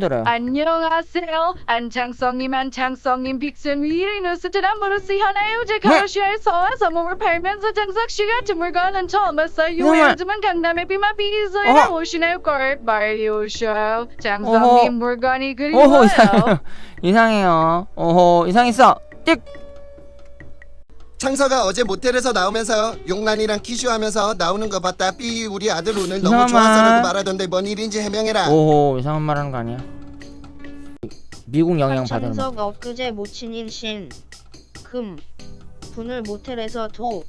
들어요. 안녕하세요. 안창성님, 안창성님, 빅슨 위리 뉴스 지난번에 하나요? 제 가로시에서 와서 몸을 팔면서 장석씨 같은 물건은 처음 봤어요. 정말. 요즘은 강남의 비마 비서에 어허. 오시나요? 걸 말이오셔. 어허. 장성님 물건이 오호 그리워요. 이상 이상해요. 오호 이상했어. 띡. 창서가 어제 모텔에서 나오면서 용란이랑 키슈하면서 나오는 거 봤다. 삐 우리 아들 오늘 이상한 너무 좋아서라고 말. 말하던데 뭔 일인지 해명해라. 오호 이상한 말 하는 거 아니야? 미국 영향 받은 거. 한창석 엊그제 모친인 신, 금, 분을 모텔에서 도,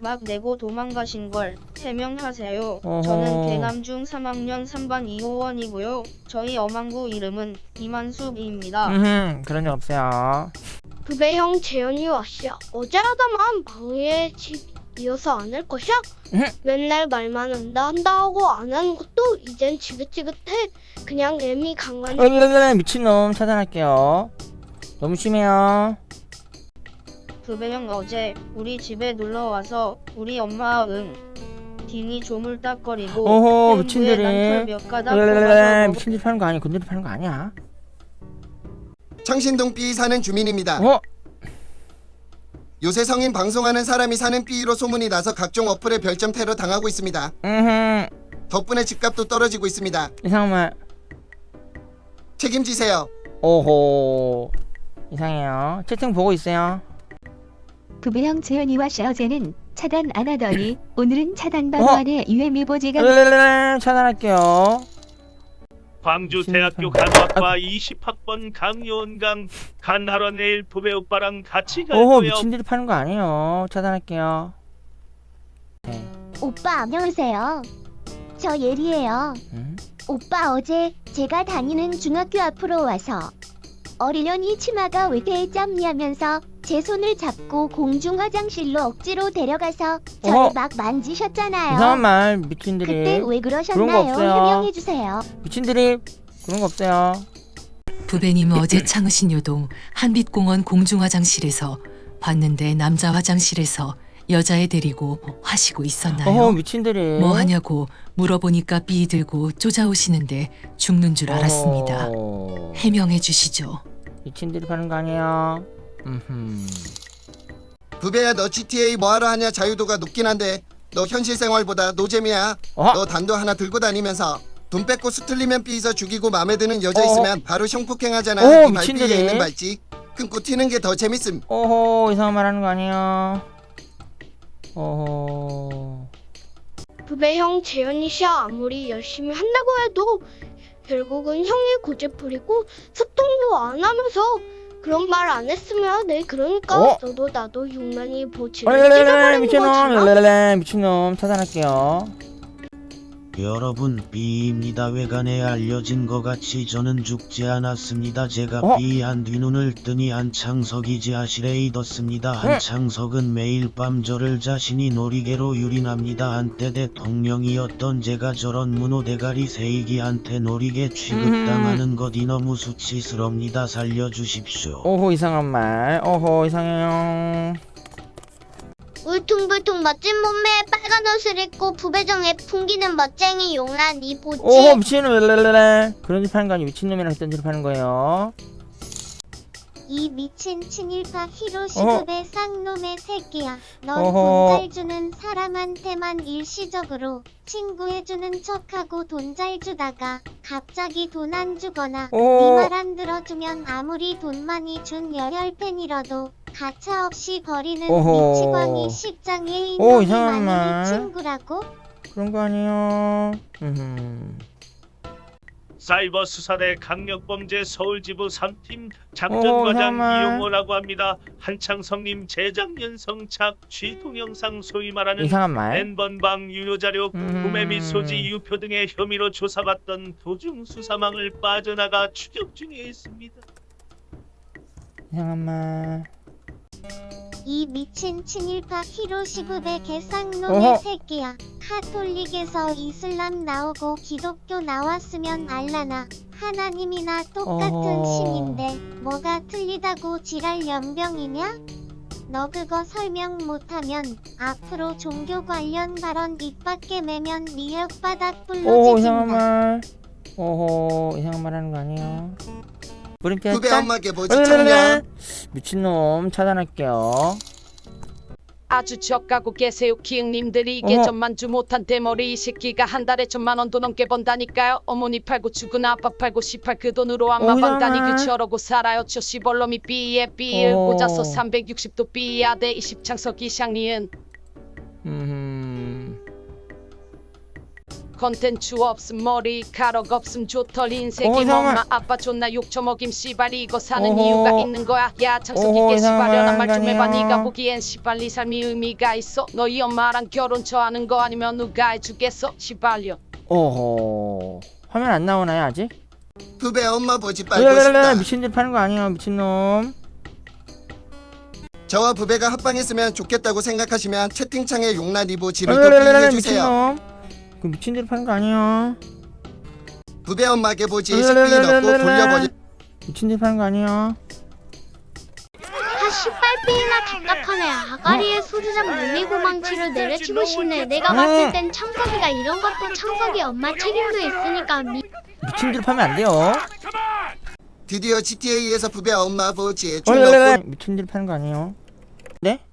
막 내고 도망가신 걸 해명하세요. 어허. 저는 개남 중 3학년 3반 이호원이고요. 저희 어망구 이름은 이만숙입니다. 음 그런 적 없어요. 부배형 재현이 왔어. 어제 하다만 방해 집 이어서 안 할 것이야? 응. 맨날 말만 한다 한다 하고 안 하는 것도 이젠 지긋지긋해. 그냥 애미 강한 으르르르 미친놈 차단할게요. 너무 심해요. 부배형 어제 우리 집에 놀러 와서 우리 엄마 응 딩이 조물딱거리고 오호, 팬부에 미친들이. 난털 몇 가닥 으르르르 뽑아서 미친 듯 하는 거 아니야? 건드리 파는 거 아니야? 창신동 B 사는 주민입니다. 어? 요새 성인 방송하는 사람이 사는 B로 소문이 나서 각종 어플에 별점 테러 당하고 있습니다. 음 덕분에 집값도 떨어지고 있습니다. 이상한 말. 책임지세요. 오호 이상해요. 채팅 보고 있어요. 부부형 재현이와 샤오제는 차단 안 하더니 오늘은 차단받고 어? 안에 유해미보지가 차단할게요. 광주 대학교 신입사원. 간호학과 20학번 강요원강 간하러 내일 부배 오빠랑 같이 갈 오호 거요. 미친 듯 파는 거 아니에요. 차단할게요. 오빠 안녕하세요. 저 예리예요. 음? 오빠 어제 제가 다니는 중학교 앞으로 와서 어리려니 치마가 왜 이렇게 짧냐면서 제 손을 잡고 공중 화장실로 억지로 데려가서 저를 어허. 막 만지셨잖아요. 이상한 말 미친 그때 드립. 왜 그런 거 그러셨나요? 없어요. 해명해 주세요. 미친 드립. 그런 거 없어요. 부배님 어제 창의신요동 한빛공원 공중화장실에서 봤는데 남자 화장실에서 여자애 데리고 하시고 있었나요? 어허 미친 드립. 뭐 하냐고 물어보니까 삐 들고 쫓아오시는데 죽는 줄 알았습니다. 어허. 해명해 주시죠. 미친 드립 하는 거 아니에요. 음흠. 부배야 너 GTA 뭐하러 하냐 자유도가 높긴 한데 너 현실 생활보다 노잼이야. 어허. 너 단도 하나 들고 다니면서 돈 뺏고 수틀리면 삐서 죽이고 마음에 드는 여자 어. 있으면 바로 형폭행하잖아. 어, 이 미친 발삐에 데네. 있는 발찌. 끊고 튀는 게 더 재밌음. 어허 이상한 말 하는 거 아니에요. 어허. 부배형 재현이 씨 아무리 열심히 한다고 해도 결국은 형이 고집 부리고 소통도 안 하면서 그런 말 안 했으면 네 그러니까 어? 너도 나도 용란이 보지를 찢어버리는 미친놈. 거잖아. 미친놈 차단할게요. 여러분 B입니다. 외관에 알려진 것 같이 저는 죽지 않았습니다. 제가 어? B한 뒤눈을 뜨니 안창석이 지하실에 있었습니다. 안창석은 매일 밤 저를 자신이 놀이개로 유린합니다. 한때 대통령이었던 제가 저런 문호 대가리 세이기한테 놀이개 취급당하는 것이 너무 수치스럽니다. 살려주십시오. 오호 이상한 말. 오호 이상해요. 울퉁불퉁 멋진 몸매에 빨간 옷을 입고 부배정에 풍기는 멋쟁이 용란 이 보지. 오호 미친놈. 으르르르. 그런 짓 하는 거 아니 미친놈이랑 했던 짓 하는 거예요. 이 미친 친일파 히로 어허. 시급의 쌍놈의 새끼야. 넌 어허. 돈잘 주는 사람한테만 일시적으로 친구해주는 척하고 돈 잘 주다가 갑자기 돈 안 주거나 어. 네말 안 들어주면 아무리 돈 많이 준 열혈팬이라도 가차 없이 버리는 어허. 미치광이 십장에 오, 있는 이상한 말. 친구라고? 그런 거 아니에요. 음. 사이버 수사대 강력범죄 서울지부 3팀 어, 작전과장 정말. 이용호라고 합니다. 한창성님 재작년 성착 취 동 영상 소위 말하는 이상한 말. N번방 유효자료 음. 구매 및 소지 유표 등의 혐의로 조사받던 도중 수사망을 빠져나가 추적 중에 있습니다. 이상한 말. 이 미친 친일파 히로 시급의 어허. 개쌍놈의 새끼야. 카톨릭에서 이슬람 나오고 기독교 나왔으면 알라나. 하나님이나 똑같은 어허. 신인데 뭐가 틀리다고 지랄 연병이냐? 너 그거 설명 못하면 앞으로 종교 관련 발언 입 밖에 매면 네 혓바닥 오호 이상한 불러지진다. 말. 오호 이상한 말 하는 거 아니에요 물음표 부배 짠. 엄마게 뭐지 청년. 미친놈 차단할게요. 아주 저가고 계세요 기흥님들이. 이게 어머. 전만 주 못한 대머리 이 새끼가 한 달에 천만 원도 넘게 번다니까요. 어머니 팔고 죽은 아빠 팔고 시팔 그 돈으로 안마 오잖아. 방 다니고 저러고 살아요. 저 시벌놈이 삐에 삐에 어. 꽂아서 360도 삐야대 20창석 이상니은. 음 컨텐츠 없음 머리카락 없음 조털 인생이. 엄마 아빠 존나 욕 처먹임 씨발. 이거 사는 어허. 이유가 있는 거야? 야 창석이 어허, 개 씨발려나 말 좀 해봐. 인간이야. 네가 보기엔 씨발 네 삶이 의미가 있어? 너희 엄마랑 결혼 처하는 거 아니면 누가 해주겠어? 씨발려 오호 화면 안 나오나요 아직? 부배 엄마 보지 빨고 싶다. 미친들 파는 거 아니에요 미친놈. 저와 부배가 합방했으면 좋겠다고 생각하시면 채팅창에 용란 이보 지를 또 랄랄랄라, 빌려주세요. 미친놈 그 미친들 파는 거 아니에요? 부배 엄마게 보지 식비 넣고 돌려버리 미친들 파는 거 아니에요? 아 씨발삐나 답답하네. 아가리에 소주잔 물리고 망치로 내려치고 싶네. 내가 봤을 땐 창석이가 이런 것도 창석이 엄마 책임도 있으니까 미... 미친들 파면 안 돼요? 드디어 GTA에서 부배 엄마 줄 랄랄랄라, 넣고 미친들 파는 거 아니에요?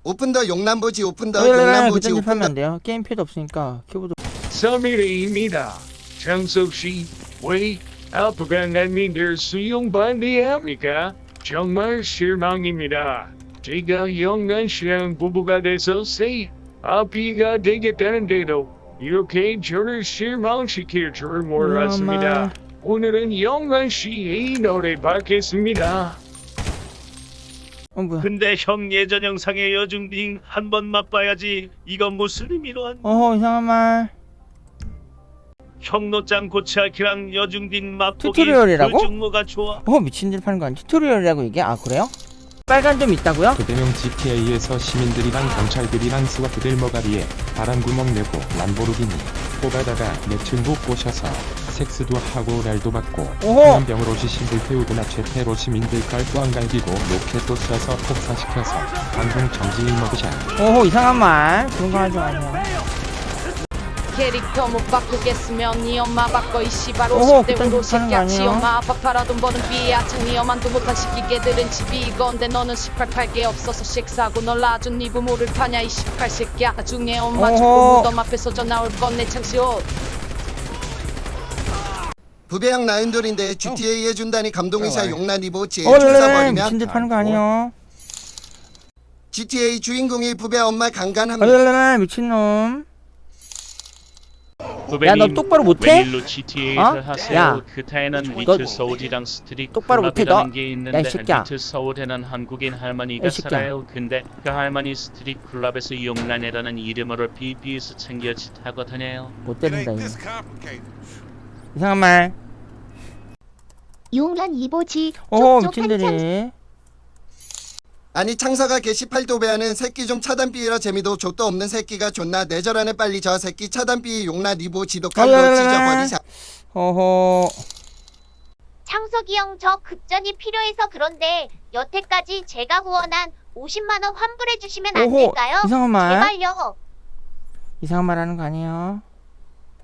오픈 더 용란 보지 오픈 더 용란 보지 오픈 더안 돼요. 게임패드 없으니까 키보드 서미래입니다. 장석 씨, 왜 아프간님들 수용 반대합니까? 정말 실망입니다. 제가 영란 씨랑 부부가 돼서 새 아비가 되겠다는데도 이렇게 저를 실망시킬 줄 몰랐습니다. 오늘은 영란 씨의 노래 받겠습니다. 어 뭐야 근데 형 예전 영상의 여중딩 한 번 맛봐야지 이건 무슨 의미로 한 어허 이상한 말 형노짱 고치아키랑 여중딩 맛보기 튜토리얼이라고? 그 중모가 좋아 어 미친들 파는 거 아니 튜토리얼이라고 이게 아 그래요? 빨간 점 있다고요? 그대명 GTA에서 시민들이랑 경찰들이랑 스와트들 머가리에 바람구멍 내고 람보르기니 뽑아다가 후 꼬셔서 섹스도 하고 랄도 받고 오호! 한병으로 시신들 태우거나 최태로 시민들 깔고 안 갈기고 로켓도 쏴서 폭사시켜서 방송 정지 먹으샷 오호 이상한 말 그런 거 하지 마세요 캐릭터 못 바꾸겠으면 네 엄마 바꿔 이 씨발. 어허, 50대 그딴 우로 짓 하는 거 새끼야 지 아니에요? 엄마 아빠 팔아 돈 버는 비야 창니 엄한도 못한 시끼개들은 집이 이건데 너는 18 팔게 없어서 섹스하고 널 낳아준 네 부모를 파냐 이 18 새끼야. 나중에 엄마 어허. 죽고 무덤 앞에서 전화 올 건내 창시옷. 부배형 나인돌인데 GTA 해준다니 어줄 랄랄라 서버리면 미친들 파는 거 아니에요 GTA 주인공이 부배 엄마 강간합니다. 랄랄라 미친놈 야너 후배님 똑바로 못해? 웬일로 어? 하세요 야, 그타에는 너 리틀 서울이랑 스트릿 똑바로 못해, 너. 클럽이라는 게 야, 이 있는데 새끼야. 리틀 서울에는 한국인 할머니가 이 새끼야. 살아요 근데 그 할머니 스트릿 클럽에서 용란이라는 이름으로 BB에서 챙겨 짓하고 다녀요 못 때린다 이거 이상한 말 용란 이보지 쪽쪽 한참 미친들이 아니 창사가 게시팔 도배하는 새끼 좀 차단 삐라 재미도 족도 없는 새끼가 존나 내절하네 빨리 저 새끼 차단 삐 용란 이보 지도 칼로 랄랄랄라. 찢어버리샤 어허 창석이 형 저 급전이 필요해서 그런데 여태까지 제가 후원한 50만 원 환불해 주시면 안 오호 될까요? 이상한 말 제발요. 이상한 말 하는 거 아니에요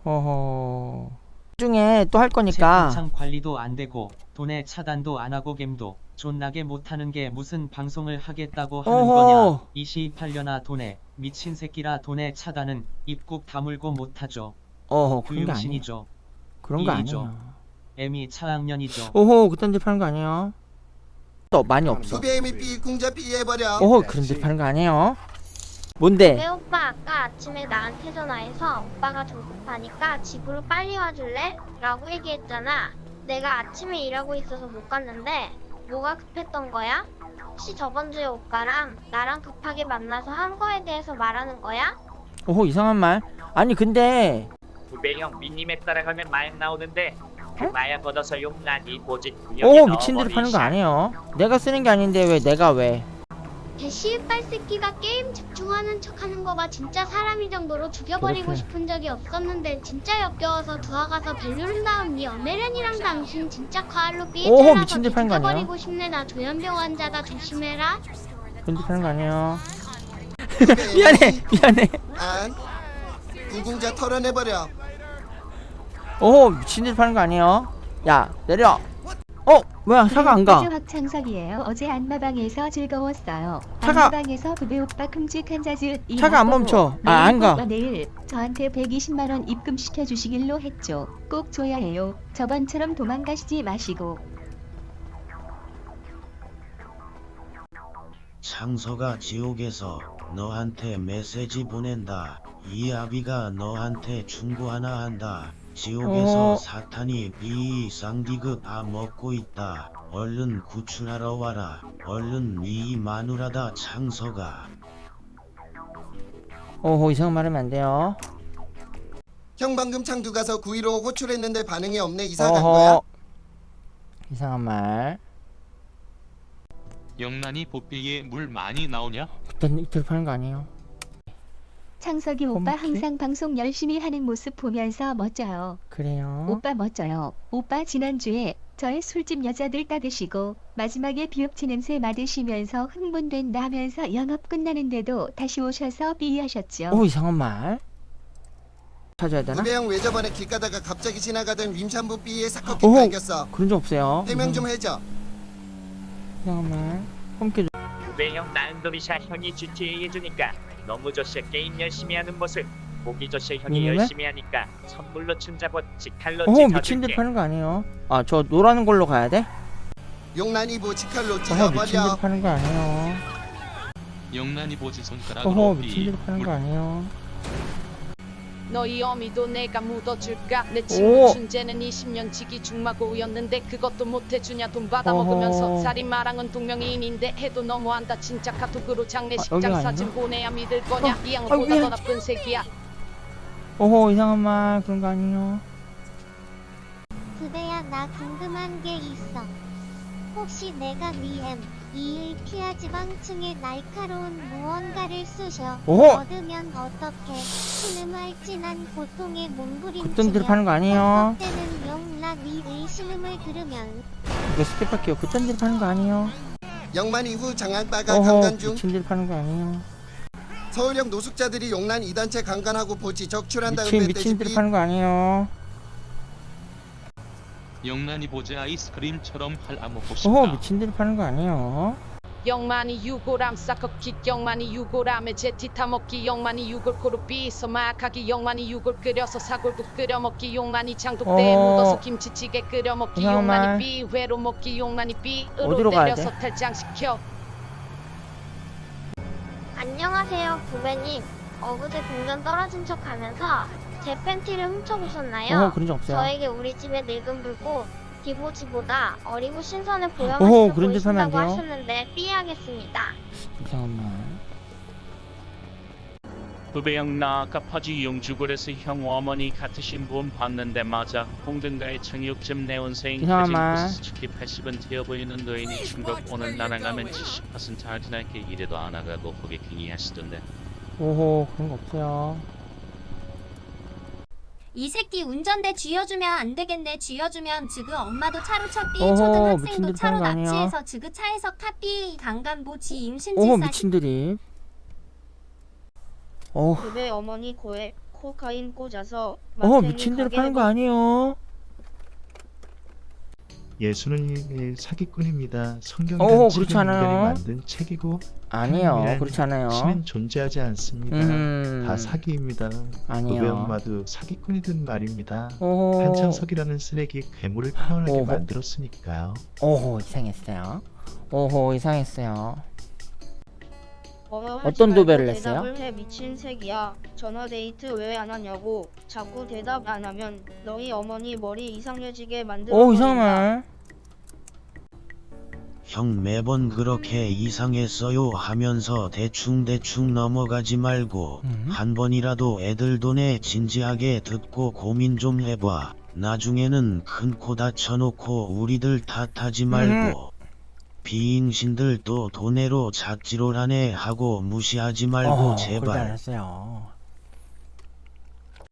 어허 중에 또 할 거니까 채팅창 관리도 안 되고 돈에 차단도 안 하고 겜도 존나게 못하는 게 무슨 방송을 하겠다고 하는 어허. 거냐. 28년아 돈에 미친 새끼라 돈에 차단은 입국 다물고 못하죠. 어허 그런 거 구용신이죠. 그런 거 일이죠. 아니에요. 애미 차학년이죠. 오호 그딴 데 파는 거 아니에요? 또 많이 없어. 부배미 삐 궁자 삐 해버려. 오호 그런 데 파는 거 아니에요? 뭔데? 왜 오빠 아까 아침에 나한테 전화해서 오빠가 좀 급하니까 집으로 빨리 와줄래? 라고 얘기했잖아. 내가 아침에 일하고 있어서 못 갔는데 뭐가 급했던 거야? 혹시 저번 주에 오빠랑 나랑 급하게 만나서 한 거에 대해서 말하는 거야? 오호 이상한 말. 아니 근데 부배형 민님에 따라가면 마약 나오는데 그 마약 얻어서 용란이 보지 오호 미친 듯이 파는 거 아니에요? 내가 쓰는 게 아닌데 왜 내가 왜 개씨발 새끼가 게임 집중하는 척하는 거 봐 진짜 사람이 정도로 죽여버리고 그렇게. 싶은 적이 없었는데 진짜 역겨워서 두아가서 벨류를 낳은 이 어메렌이랑 당신 진짜 과알로 오호, 삐에잘라서 미친 듯 하는 거 아니야? 죽여버리고 싶네 나 조현병 환자다 조심해라. 파는 거 아니에요. 미안해 미안해. 안? 구궁자 털어내버려. 오호 미친 듯이 파는 거 아니에요? 야 내려 어 뭐야 차가 안가 아주 확창석이에요. 어제 안마방에서 즐거웠어요. 차가- 안마방에서 부배 오빠 큼직한 자즈 이 차가 안 멈춰. 아, 안 가. 꼭 내일 저한테 120만 원 입금 시켜 주시길로 했죠. 꼭 줘야 해요. 저번처럼 도망가시지 마시고. 창서가 지옥에서 너한테 메시지 보낸다. 이 아비가 너한테 충고 하나 한다. 지옥에서 어. 사탄이 비 쌍디그 다 먹고 있다. 얼른 구출하러 와라. 얼른 이 마누라다 창서가. 오호 이상한 말 하면 안 돼요 형 방금 창두 가서 구이로 호출했는데 반응이 없네 이사 간 거야? 어허 이상한 말 영란이 보필기에 물 많이 나오냐? 그땐 이틀 파는 거 아니에요 창석이 오빠 험지? 항상 방송 열심히 하는 모습 보면서 멋져요. 그래요 오빠 멋져요. 오빠 지난주에 저의 술집 여자들 따드시고 마지막에 비읍치 냄새 맡으시면서 흥분된다 하면서 영업 끝나는데도 다시 오셔서 비하셨죠. 오 이상한 말 찾아야 되나? 부배형 왜 저번에 길 가다가 갑자기 지나가던 림샴푸 B에 사커 오호 깃발겼어 그런 적 없어요 해명 좀 해줘 이상한 말 홈케 외형 나은도리샤 형이 GTA 해주니까 너무 좋시 게임 열심히 하는 모습 보기 좋시 형이 미니맵? 열심히 하니까 선물로 춘자봇 직칼로 어 미친 듯 파는 거 아니에요 아 저 노라는 걸로 가야 돼? 용란이 보치칼로 어허 미친 듯 파는 거 아니에요 영란이 보지 손가락으로 어허 삐. 미친 듯 파는 거 아니에요 너희 어미도 내가 묻어줄까? 내 오. 친구 춘재는 20년 지기 중마고였는데 그것도 못해주냐 돈 받아먹으면서 어허. 살인마랑은 동명이인인데 해도 너무한다 진짜 카톡으로 아, 장례식장 여기가 사진? 보내야 믿을 거냐? 어, 이 아이고, 양보다 야. 더 나쁜 새끼야 어허 이상한 말 그런 거 아니에요 부배야 나 궁금한 게 있어. 혹시 내가 미엠 이의 피하 지방층에 날카로운 무언가를 쑤셔 오호! 얻으면 어떻게 신음할 진한 고통의 몸부림치며 들 파는 거 아니에요? 때는 영락이의 신음을 들으면 이거 스킵할게요. 그땐 들 파는 거 아니에요? 영만 이후 장안바가 어허 강간 중 미친 듯 파는 거 아니에요? 서울형 노숙자들이 용란 이단체 강간하고 보치 적출한 다음에 미친 미친 듯 떼집이 파는 거 아니에요 영란이 보지 아이스크림처럼 할아먹고 싶다. 어허 미친 듯 파는 거 아니에요 영만이 유골함 싸커키 영만이 유골함에 제티 타먹기 영만이 유골코로 삐서 마카기 영만이 유골 끓여서 사골국 끓여 먹기 용만이 장독대에 어. 묻어서 김치찌개 끓여 먹기 정말. 용만이 삐회로 먹기 어디로 가야 때려서 돼? 탈장시켜 안녕하세요, 부배님. 어그제 동전 떨어진 척 하면서 제 팬티를 훔쳐보셨나요? 어허 그런 적 없어요 저에게 우리 집에 늙은 불고 디보지보다 어리고 신선해 어허, 보여가지고 그런 짓 하면 안 보이신다고 돼요. 하셨는데 삐하겠습니다. 이상한 말 부배형 나 아까 파지 용주골에서 형 어머니 같으신 분 봤는데 맞아 홍등가의 청육점 내온생 이상한 말. 솔직히 80은 되어 보이는 노인이 중국 오는 나라 가면 70% 할인할게 이래도 안 나가고 거기 괜히 하시던데 오호 그런 거 없어요 이 새끼 운전대 쥐어주면 안 되겠네. 쥐어주면 지금 엄마도 차로 쳤삐 어허, 초등학생도 미친 차로 하는 거 아니야? 납치해서 지그 차에서 타삐 강간보 지 임신 오호 질사 미친 드립 어허 부배 어머니 코에 코카인 꽂아서 어허 마탱이 미친 듯 가게 파는 거 아니에요 예수는 사기꾼입니다. 성경 어허, 단체 그렇지 않아요. 인간이 만든 책이고 그렇지 않아요 신은 존재하지 않습니다. 음. 다 사기입니다. 아니요. 부배 엄마도 사기꾼이든 말입니다. 어허 한창석이라는 쓰레기 괴물을 태어나게 어허. 만들었으니까요. 오호 이상했어요 오호 이상했어요 어떤 도배를 했어요? 대답을 해 미친 새끼야. 전화 데이트 왜 안 하냐고. 자꾸 대답 안 하면 너희 어머니 머리 이상해지게 만들어. 오 이상한 말형 매번 그렇게 이상했어요 하면서 대충대충 넘어가지 말고 음. 한 번이라도 애들 돈에 진지하게 듣고 고민 좀 해봐. 나중에는 큰 코 다쳐놓고 우리들 탓하지 말고 비인신들 또 돈으로 잣지롤하네 하고 무시하지 말고 어허, 제발. 알았어요.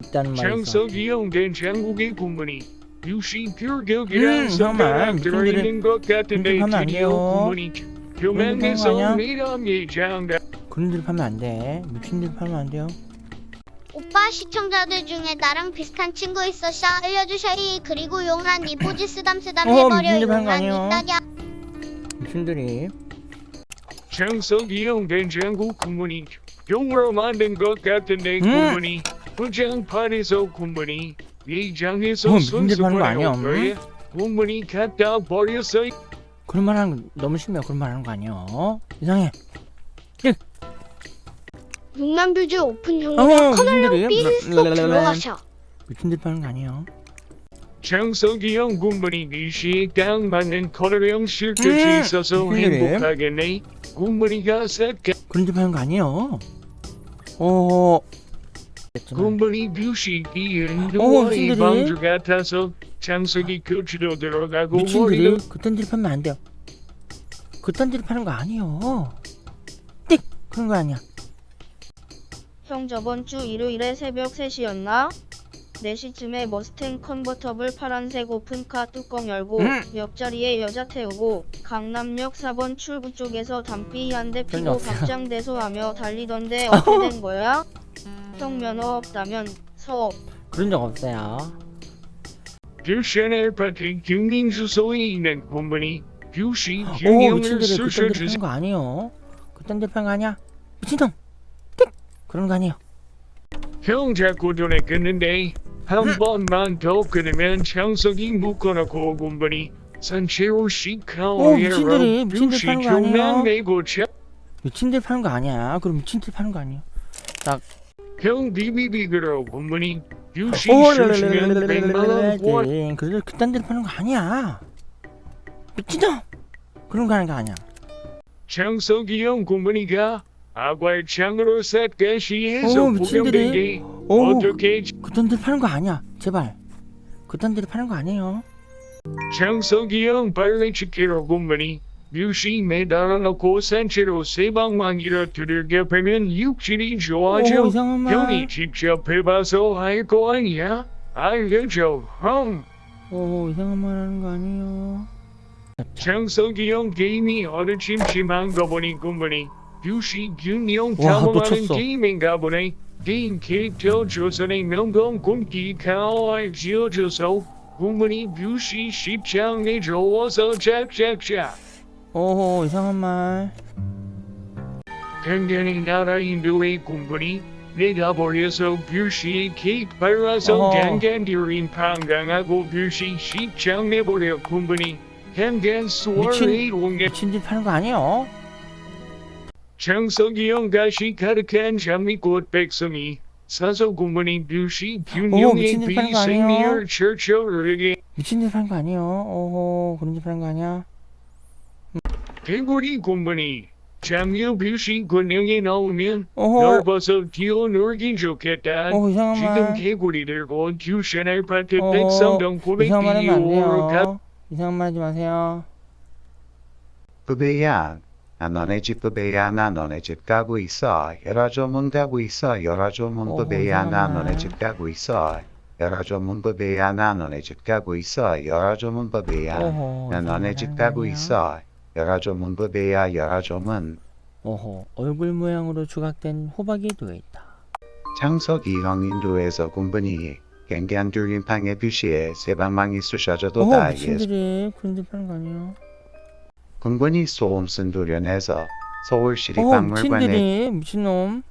일단 말이죠. 창석이 형 된 장국의 국물이 유시 음, 퓨격이란 성가랑 들어있는 것 같은데 하면 안 드디어 돼요. 국물이 그런 거 교만해서 아니야? 미담이 장다. 그런 들 파면 안 돼. 미친 들 파면 안 돼요? 오빠 시청자들 중에 나랑 비슷한 친구 있었어 알려주셔이 그리고 용란 니포지 쓰담 쓰담 어, 해버려. 미친들 거 용란 아니에요? 니따냐 미친들이. 장석이 형 된장국 국물이 용으로 만든 것 같은데 음. 국물이 포장판에서 국물이 매장에서 어, 미친들 하는 거 아니야, 국물이 갖다 버렸어 그런 말 하는 거 너무 심해요. 그런 말 하는 거 아니에요. 이상해. 용란뷰즈 오픈 어, 형이랑 커널형 미친들이. 삐스톡 랄랄랄랄. 들어가셔 미친들 하는 거 아니에요. 장석이 형 국물이 이딱 맞는 커널형 실끝이 음, 있어서? 행복하겠네 국물이가 색깔 그런 짓 하는 거 아니에요. 어. 국물이 뷰시기 어, 인도와의 미친들이. 방주 같아서 장석이 교치로 들어가고 미친들이 머리도 그딴 딜 파면 안 돼요. 그딴 딜 파는 거 아니에요. 띡 그런 거 아니야. 형 저번 주 일요일에 새벽 3시였나? 4시쯤에 머스탱 컨버터블 파란색 오픈카 뚜껑 열고 음. 옆자리에 여자 태우고 강남역 4번 출구 쪽에서 담비 한 대 피고 없어요. 갑장대소하며 달리던데 어떻게 된 거야? 형 면허 없다면 서업 그런 적 없어요. 뷰션의 파트 경린 주소에 있는 국물이 뷰시 오 경영을 미친들이 그딴 딜 파는 쑤셔주세요 거 아니에요. 그딴 딜 파는 거 아니야. 미친놈. 띡 그런 거 아니에요. 형 자꾸 눈에 끊는데 한 음. 번만 더 끊으면 장석이 묶어놓고 군분이 산채로 오, 시카오에로 미친들이 미친들 파는 거 아니에요? 교난 내고 차 미친 딜 파는 거 아니야. 그럼 미친 딜 파는 거 아니에요. 딱. 형 비비비그로 군분이 백만원 원. 그래 그딴 딜 파는 거 아니야. 미친놈. 그런 거 하는 거 아니야. 장석이 형 군분이가 아괄창으로 삿갓시에서 구경된게 어떻게 그딴 데 파는 거 아니야. 제발. 그딴 데를 파는 거 아니에요. 장석이 형 빨래 지키러 군무니 뮤시 매달아놓고 산채로 세방망이를 두들겨 패면 육질이 좋아져 오, 형이 직접 해봐서 할 거 아니야? 알려줘 형 오, 이상한 말 하는 거 아니에요. 장석이 형 게임이 어르침침한 거 보니 군무니 60주년 경험하는 게임인가 보네. 게임 캐릭터 조선의 명동 곰기 강화에 지어줘서 부문이 뷰시 십장에 좋아서 짝짝짝. 오호 이상한 말. 당연히 나라 인도의 군분이 내가 버려서 뷰시의 케이크 발라서 당간디린 방강하고 뷰시 십장 내버려 군분이 당간 수월의 미친, 미친 짓 하는 거 아니에요? 장석이 형 가시 가득한 장미꽃 백성이 사서 군분이 뷰시 오, 균형의 미친 듯 하는 거 아니에요? 비생리얼 처처르게 미친 딜 파는 거 아니에요. 오호 그런 딜 파는 거 아니야. 개구리 군분이 장유 뷰시 군형에 나오면 어허. 넓어서 뛰어 놀기 좋겠다 어, 이상한 지금 말. 개구리들고 듀션을 파트 어허, 백성동 이상한 말 하면 안 900비오로 가 돼요. 이상한 말 하지 마세요. 부배야, 나 너네 집 부배야, 나 너네 집 가고 있어. 열아줘 문 가고 있어. 열아줘 문 어허, 부배야, 나 이상한 너네 말. 집 가고 있어. 열아줘 문 부배야, 나 너네 집 가고 있어. 열아줘 문 부배야, 어허, 나 너네 말집 가고 아니야? 있어. 열아줘 문 부배야, 열아줘 문. 오호 얼굴 모양으로 조각된 호박이 놓여 있다. 장석이 형 인도에서 군분이 갱갱 둘린 방에 뷰시에 세방망이 쑤셔져도 다 예수. 그런 딜 파는 거 아니에 요. 군분이 소음순 두련해서 서울시립 어 미친 박물관에 딜이 미친놈.